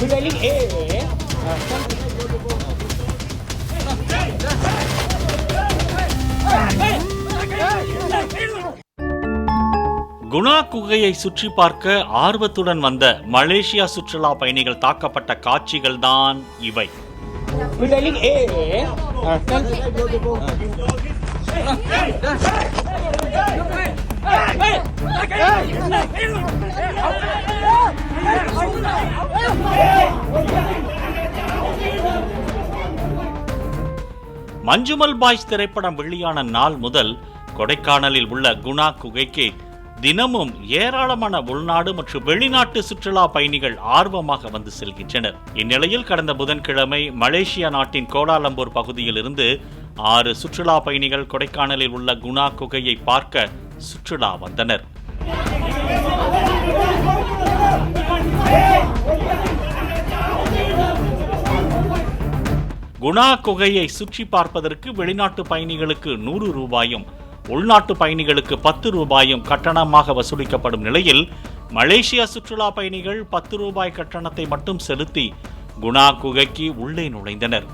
Güzellik ee. Guna குகையை சுற்றி பார்க்க ஆர்வத்துடன் வந்த மலேசியா சுற்றுலா பயணிகள் தாக்கப்பட்ட காட்சிகள் தான் இவை ஏ மஞ்சுமல் பாய்ஸ் திரைப்படம் வெளியான நாள் முதல் கொடைக்கானலில் உள்ள குணா குகைக்கு தினமும் ஏராளமான உள்நாடு மற்றும் வெளிநாட்டு சுற்றுலா பயணிகள் ஆர்வமாக வந்து செல்கின்றனர். இந்நிலையில் கடந்த புதன்கிழமை மலேசியா நாட்டின் கோலாலம்பூர் பகுதியில் இருந்து ஆறு சுற்றுலா பயணிகள் கொடைக்கானலில் உள்ள குணா குகையை பார்க்க சுற்றுலா வந்தனர். குணா குகையை சுற்றி பார்ப்பதற்கு வெளிநாட்டு பயணிகளுக்கு நூறு ரூபாயும் உள்நாட்டு பயணிகளுக்கு பத்து ரூபாயும் கட்டணமாக வசூலிக்கப்படும் நிலையில் மலேசியா சுற்றுலா பயணிகள் பத்து ரூபாய் கட்டணத்தை மட்டும் செலுத்தி குணா குகைக்கு உள்ளே நுழைந்தனர்.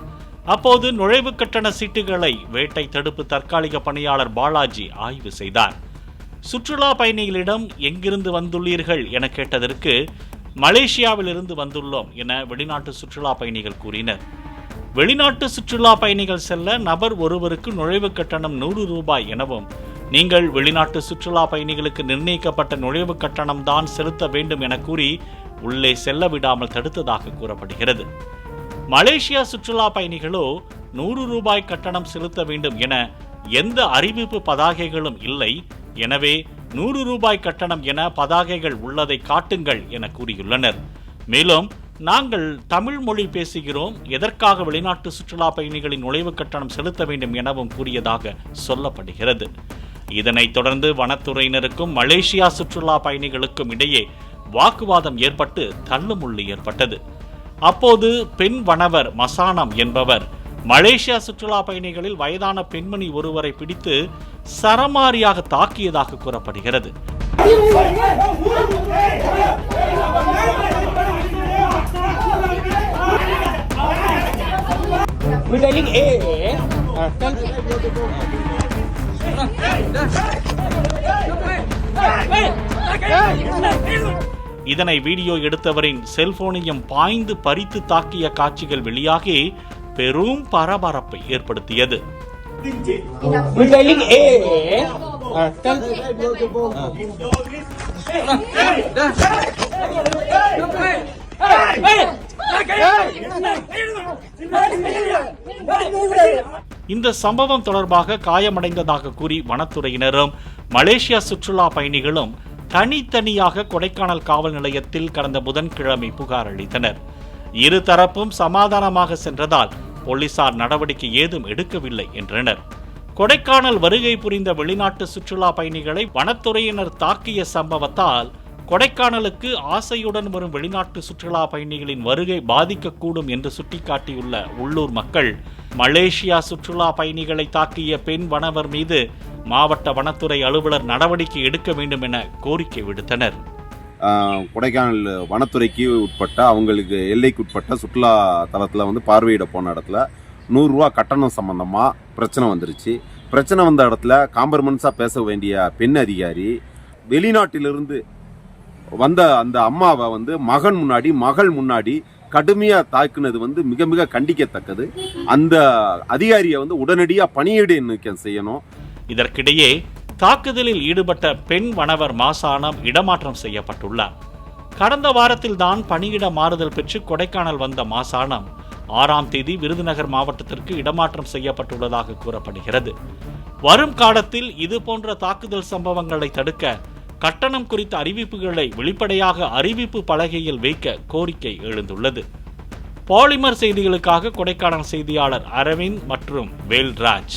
அப்போது நுழைவு கட்டண சீட்டுகளை வேட்டை தடுப்பு தற்காலிக பணியாளர் பாலாஜி ஆய்வு செய்தார். சுற்றுலா பயணிகளிடம் எங்கிருந்து வந்துள்ளீர்கள்? என கேட்டதற்கு மலேசியாவிலிருந்து வந்துள்ளோம் என வெளிநாட்டு சுற்றுலா பயணிகள் கூறினர். வெளிநாட்டு சுற்றுலா பயணிகள் செல்ல நபர் ஒருவருக்கு நுழைவு கட்டணம் நூறு ரூபாய் எனவும் நீங்கள் வெளிநாட்டு சுற்றுலா பயணிகளுக்கு நிர்ணயிக்கப்பட்ட நுழைவு கட்டணம் தான் செலுத்த வேண்டும் என கூறி உள்ளே செல்ல விடாமல் தடுத்ததாக கூறப்படுகிறது. மலேசியா சுற்றுலா பயணிகளோ நூறு ரூபாய் கட்டணம் செலுத்த வேண்டும் என எந்த அறிவிப்பு பதாகைகளும் இல்லை. எனவே நூறு ரூபாய் கட்டணம் என பதாகைகள் உள்ளதை காட்டுங்கள் என கூறியுள்ளனர். மேலும் நாங்கள் தமிழ் மொழி பேசுகிறோம். எதற்காக வெளிநாட்டு சுற்றுலா பயணிகளின் நுழைவு கட்டணம் செலுத்த வேண்டும் எனவும் கூறியதாக சொல்லப்படுகிறது. இதனைத் தொடர்ந்து வனத்துறையினருக்கும் மலேசியா சுற்றுலா பயணிகளுக்கும் இடையே வாக்குவாதம் ஏற்பட்டு தள்ளுமுள்ளு ஏற்பட்டது. அப்போது பெண் வனவர் மசானம் என்பவர் மலேசியா சுற்றுலா பயணிகளில் வயதான பெண்மணி ஒருவரை பிடித்து சரமாரியாக தாக்கியதாக கூறப்படுகிறது. Ah, kan? இதனை வீடியோ எடுத்தவரின் செல்போனையும் பாய்ந்து பறித்து தாக்கிய காட்சிகள் வெளியாகி பெரும் பரபரப்பை ஏற்படுத்தியது. Ah, kan? இந்த சம்பவம் தொடர்பாக காயமடைந்ததாக கூறி வனத்துறையினரும் மலேசியா சுற்றுலா பயணிகளும் தனித்தனியாக கொடைக்கானல் காவல் நிலையத்தில் கடந்த புதன்கிழமை புகார் அளித்தனர். இரு தரப்பும் சமாதானமாக சென்றதால் போலீசார் நடவடிக்கை ஏதும் எடுக்கவில்லை என்றனர். கொடைக்கானல் வருகை புரிந்த வெளிநாட்டு சுற்றுலா பயணிகளை வனத்துறையினர் தாக்கிய சம்பவத்தால் கொடைக்கானலுக்கு ஆசையுடன் வரும் வெளிநாட்டு சுற்றுலா பயணிகளின் வருகை பாதிக்கக்கூடும் என்று சுட்டிக்காட்டியுள்ள உள்ளூர் மக்கள் மலேசியா சுற்றுலா பயணிகளை தாக்கிய பெண் வனவர் மீது மாவட்ட வனத்துறை அலுவலர் நடவடிக்கை எடுக்க வேண்டும் என கோரிக்கை விடுத்தனர். கொடைக்கானல் வனத்துறைக்கு உட்பட்ட அவங்களுக்கு எல்லைக்கு உட்பட்ட சுற்றுலா தலத்தில் வந்து பார்வையிட போன இடத்துல நூறுரூவா கட்டணம் சம்பந்தமாக பிரச்சனை வந்துருச்சு. பிரச்சனை வந்த இடத்துல காம்பர்மன்ஸாக பேச வேண்டிய பெண் அதிகாரி வெளிநாட்டிலிருந்து வந்த அந்த அம்மாவை வந்து மகன் முன்னாடி மகள் முன்னாடி கடுமையாக தாக்குனது வந்து மிக மிக கண்டிக்கத்தக்கது. அந்த அதிகாரியை வந்து உடனடியாக பணியிடை நீக்கம் செய்யணும். இதற்கிடையே தாக்குதலில் ஈடுபட்ட பெண் வனவர் மாசானம் இடமாற்றம் செய்யப்பட்டுள்ளார். கடந்த வாரத்தில் தான் பணியிட மாறுதல் பெற்று கொடைக்கானல் வந்த மாசானம் ஆறாம் தேதி விருதுநகர் மாவட்டத்திற்கு இடமாற்றம் செய்யப்பட்டுள்ளதாக கூறப்படுகிறது. வரும் காலத்தில் இது போன்ற தாக்குதல் சம்பவங்களை தடுக்க கட்டணம் குறித்த அறிவிப்புகளை வெளிப்படையாக அறிவிப்பு பலகையில் வைக்க கோரிக்கை எழுந்துள்ளது. பாலிமர் செய்திகளுக்காக கொடைக்கானல் செய்தியாளர் அரவிந்த் மற்றும் வேல்ராஜ்.